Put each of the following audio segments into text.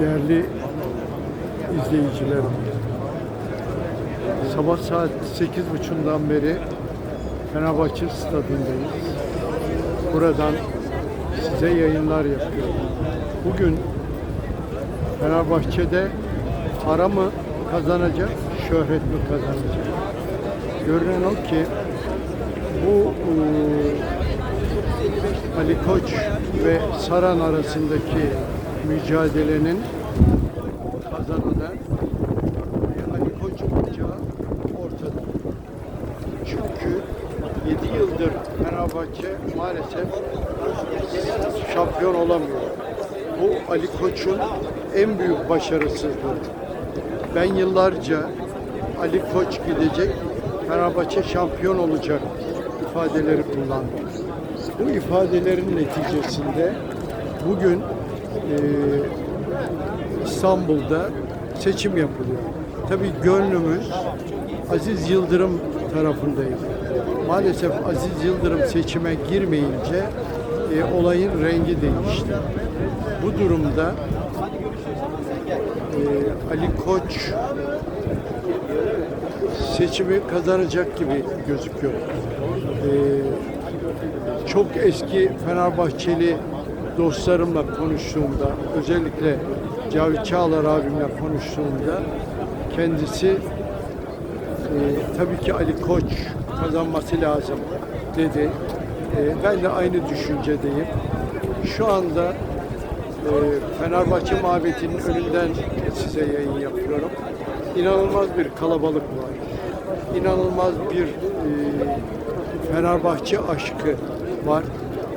Değerli izleyicilerim, sabah saat 8.30'dan beri Fenerbahçe stadındayız. Buradan size yayınlar yapıyorum. Bugün Fenerbahçe'de para mı kazanacak, şöhret mi kazanacak? Görünen o ki bu eee, Ali Koç ve Saran arasındaki mücadelenin kazananı Ali Koç olacağı ortada. Çünkü 7 yıldır Fenerbahçe maalesef şampiyon olamıyor. Bu Ali Koç'un en büyük başarısızlığı. Ben yıllarca Ali Koç gidecek, Fenerbahçe şampiyon olacak ifadeleri kullandım. Bu ifadelerin neticesinde bugün İstanbul'da seçim yapılıyor. Tabii gönlümüz Aziz Yıldırım tarafındayız. Maalesef Aziz Yıldırım seçime girmeyince e, olayın rengi değişti. Bu durumda e, Ali Koç seçimi kazanacak gibi gözüküyor. E, çok eski Fenerbahçeli dostlarımla konuştuğumda, özellikle Cavit Çağlar abimle konuştuğumda kendisi e, tabii ki Ali Koç kazanması lazım dedi. E, ben de aynı düşüncedeyim. Şu anda e, Fenerbahçe mabetinin önünden size yayın yapıyorum. İnanılmaz bir kalabalık var. İnanılmaz bir e, Fenerbahçe aşkı var.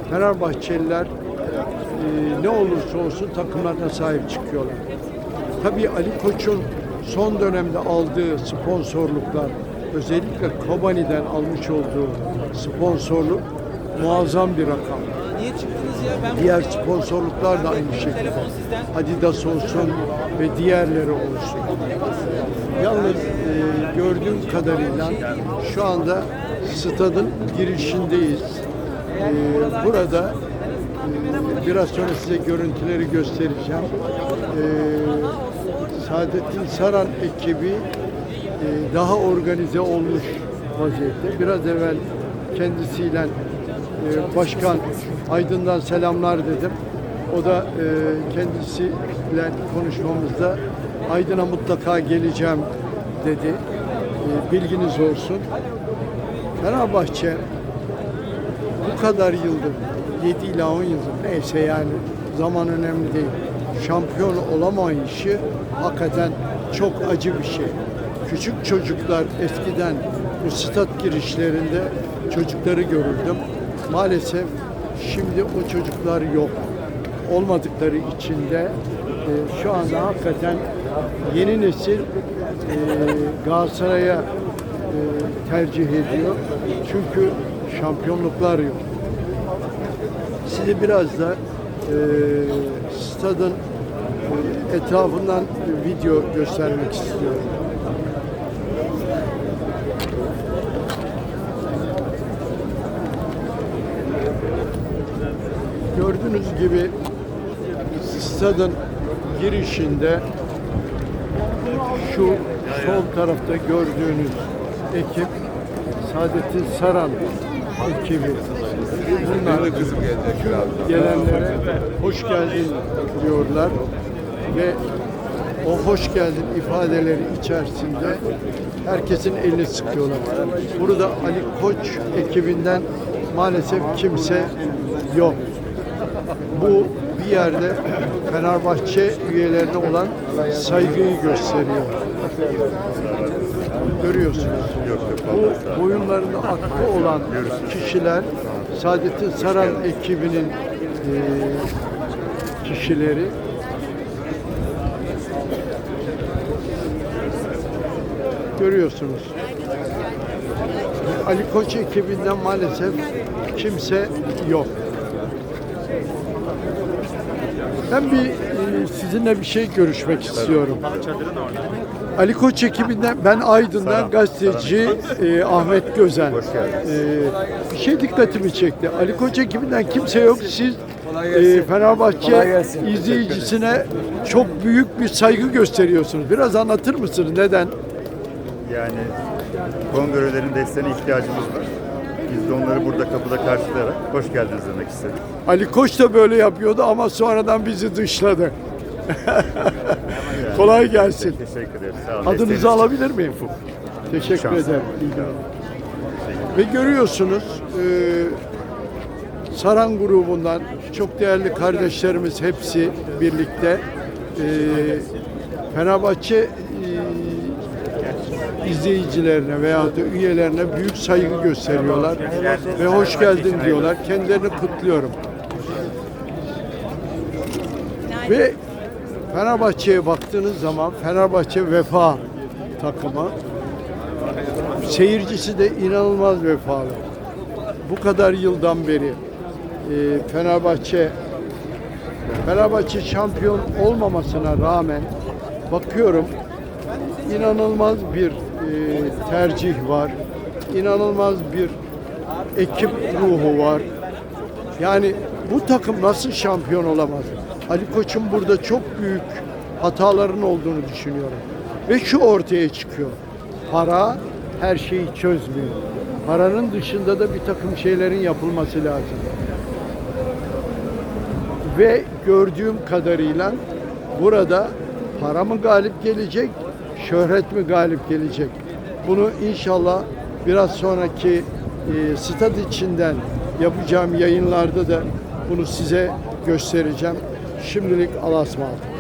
Fenerbahçeliler e, ne olursa olsun takımlarına sahip çıkıyorlar. Tabii Ali Koç'un son dönemde aldığı sponsorluklar, özellikle Kobani'den almış olduğu sponsorluk muazzam bir rakam. Niye çıktınız ya? Ben Diğer sponsorluklar da aynı şekilde. Adidas olsun ve diğerleri olsun. Yalnız e, gördüğüm kadarıyla şu anda stadın girişindeyiz. E, burada biraz sonra size görüntüleri göstereceğim. E, Saadettin Saran ekibi e, daha organize olmuş vaziyette. Biraz evvel kendisiyle e, Başkan Aydın'dan selamlar dedim. O da e, kendisiyle konuşmamızda Aydın'a mutlaka geleceğim dedi. E, bilginiz olsun. Fenerbahçe bu kadar yıldır 7 ila 10 yıldır neyse yani zaman önemli değil. Şampiyon olamayışı hakikaten çok acı bir şey. Küçük çocuklar eskiden bu stat girişlerinde çocukları görürdüm. Maalesef şimdi o çocuklar yok. Olmadıkları için de e, şu anda hakikaten yeni nesil e, Galatasaray'a e, tercih ediyor. Çünkü şampiyonluklar yok. Size biraz da e, stadın e, etrafından video göstermek istiyorum. Gördüğünüz gibi stadın girişinde şu sol tarafta gördüğünüz ekip Saadettin Saran ekibi. Bunlar kızım gelecek birazdan. gelenlere hoş geldin diyorlar ve o hoş geldin ifadeleri içerisinde herkesin elini sıkıyorlar. Burada Ali Koç ekibinden maalesef kimse yok. Bu bir yerde Fenerbahçe üyelerine olan saygıyı gösteriyor. Görüyorsunuz. Bu boyunlarında hakkı olan kişiler Saadettin Saran ekibinin e, kişileri görüyorsunuz. Ali Koç ekibinden maalesef kimse yok. Ben bir e, sizinle bir şey görüşmek istiyorum. Ali Koç ekibinden ben Aydın'dan gazeteci e, Ahmet Gözen. E, bir şey dikkatimi çekti. Ali Koç ekibinden kimse yok. Siz. Ee, Fenerbahçe izleyicisine çok büyük bir saygı gösteriyorsunuz. Biraz anlatır mısınız neden? Yani kongrelerin desteğine ihtiyacımız var. Biz de onları burada kapıda karşılayarak hoş geldiniz demek istedik. Ali Koç da böyle yapıyordu ama sonradan bizi dışladı. Kolay gelsin. Teşekkür ederiz. Sağ olun. Desteğiniz Adınızı için. alabilir miyim? Teşekkür Şans. ederim. Ve görüyorsunuz e, Saran grubundan çok değerli kardeşlerimiz hepsi birlikte e, Fenerbahçe e, izleyicilerine veya da üyelerine büyük saygı gösteriyorlar ve hoş geldin diyorlar. Kendilerini kutluyorum. Ve Fenerbahçe'ye baktığınız zaman Fenerbahçe vefa takımı. Seyircisi de inanılmaz vefalı. Bu kadar yıldan beri e, Fenerbahçe Fenerbahçe şampiyon olmamasına rağmen bakıyorum inanılmaz bir e, tercih var. İnanılmaz bir ekip ruhu var. Yani bu takım nasıl şampiyon olamaz? Ali Koç'un burada çok büyük hataların olduğunu düşünüyorum. Ve şu ortaya çıkıyor. Para her şeyi çözmüyor. Paranın dışında da bir takım şeylerin yapılması lazım. Ve gördüğüm kadarıyla burada para mı galip gelecek, şöhret mi galip gelecek? Bunu inşallah biraz sonraki e, stad içinden yapacağım yayınlarda da bunu size göstereceğim. Şimdilik Allah'a ısmarladık.